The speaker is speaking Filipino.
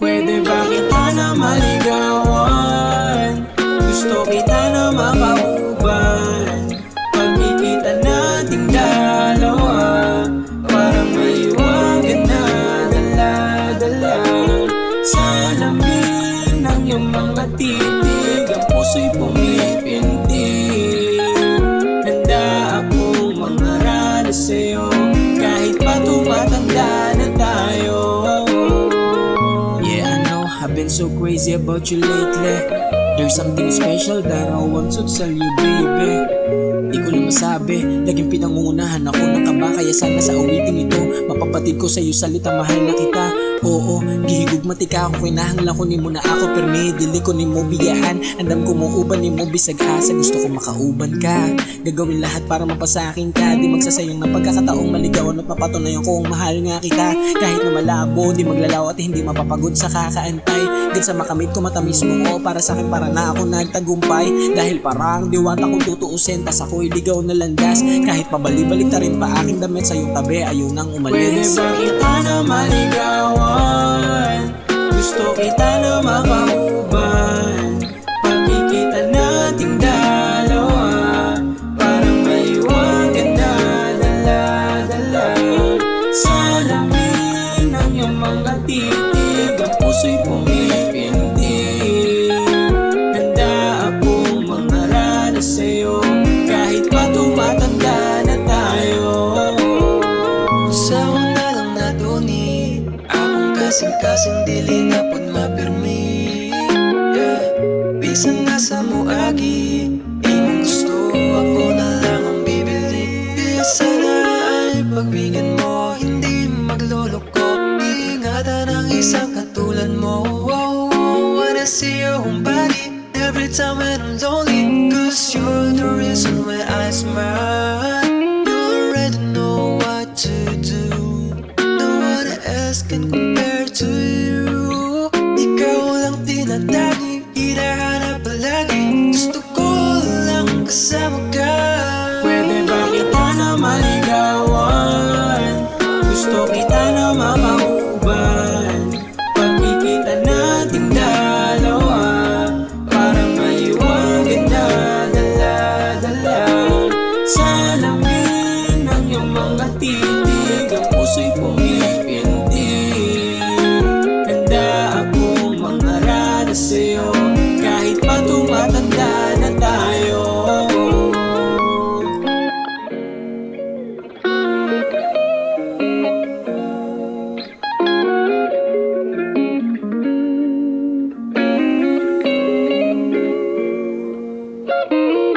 Pwede ba kita na maligawan? Gusto kita na makauban Pagkikita nating dalawa Parang maliwagan na dala-dala Sa lamin ng iyong mga titig Ang puso'y pumipin crazy about you lately. There's something special that I want to tell you, baby Di ko na masabi, laging pinangungunahan ako. Ng kaba Kaya sana sa awiting ito, mapapatid ko sa'yo salita mahal na kita. Oo, gihigugmati ka ako, kinahanglan ko ni mo na ako Permi, dili ko ni mo biyahan Andam ko mo uban ni mo bisag asa Gusto ko makauban ka. Gagawin lahat para mapasakin ka. Di magsasayang ng pagkakataong maligawan At mapatunayan kong mahal nga kita. Kahit na malabo, di maglalaw at hindi mapapagod sa kakaantay. Gan sa makamit ko matamis mo ko Para sa akin para na ako nagtagumpay. Dahil parang diwata kong tutuusin Tas ako'y ligaw na landas. Kahit pabalik-balik ta rin pa aking damit sa iyong tabi Ayaw nang umalis Pwede kita na maligawan? Gusto kita na makauban Pagkikita nating dalawa Parang may iwagan na dala-dala. Sa lamin ng iyong mga titig Ang puso'y pumipintig Handa akong mangarana sa'yo kasing-kasing dili na pud mapirmi. Yeah. Bisan nasa mo agi Imong gusto ako na lang ang bibili. Yeah, Sana ay pagbigyan mo Hindi magluloko Iingatan ang isang katulad mo. Wow, wow, Wanna see your own body Every time when I'm lonely. Cause you're the reason why I smile. You already know what to do. No one can compare to you Ikaw lang tinatagi Hinahanap palagi. Gusto ko lang kasama ka. Pwede ba kita na maligawan? Gusto kita Música